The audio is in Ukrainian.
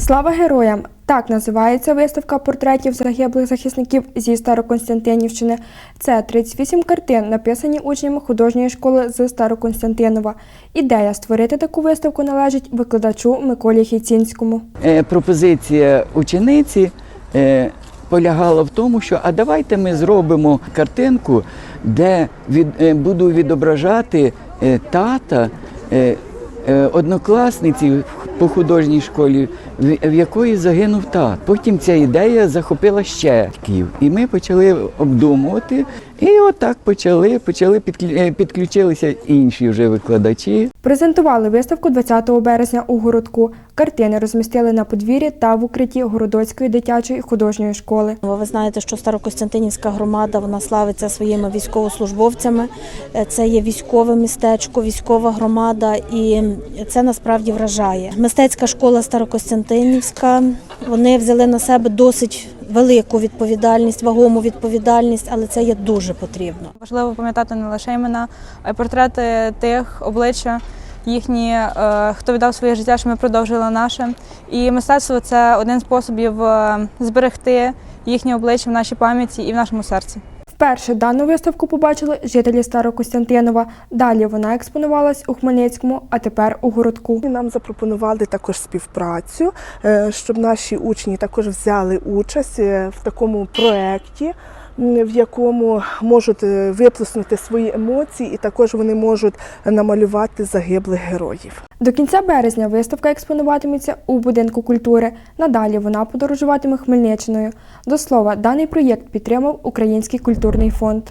Слава героям! Так називається виставка портретів загиблих захисників зі Староконстантинівщини. Це 38 картин, написані учнями художньої школи з Староконстантинова. Ідея створити таку виставку належить викладачу Миколі Хіцінському. Е, пропозиція учениці е, полягала в тому, що а давайте ми зробимо картинку, де від, е, буду відображати тата. Однокласниці по художній школі, в якої загинув тат. Потім ця ідея захопила ще батьків. І ми почали обдумувати. І отак почали, почали е, підключилися інші вже викладачі. Презентували виставку 20 березня у городку. Картини розмістили на подвір'ї та в укритті Городоцької дитячої художньої школи. Ви знаєте, що Старокостянтинівська громада вона славиться своїми військовослужбовцями. Е, Це є військове містечко, військова громада, і це насправді вражає. Мистецька школа Старокостянтинівська. Вони взяли на себе досить велику відповідальність, вагому відповідальність, але це є дуже потрібно. Важливо пам'ятати не лише імена, а й портрети тих обличчя, їхні, е, хто віддав своє життя, що ми продовжили наше. І мистецтво це один з способів е, зберегти їхні обличчя в нашій пам'яті і в нашому серці. Вперше дану виставку побачили жителі Старокостянтинова. Далі вона експонувалась у Хмельницькому, а тепер у городку. Нам запропонували також співпрацю, е, щоб наші учні також взяли участь е, в такому проєкті, в якому можуть е, виплеснути свої емоції, і також вони можуть намалювати загиблих героїв. До кінця березня виставка експонуватиметься у будинку культури. Надалі вона подорожуватиме Хмельниччиною. До слова, даний проєкт підтримав Український культурний фонд.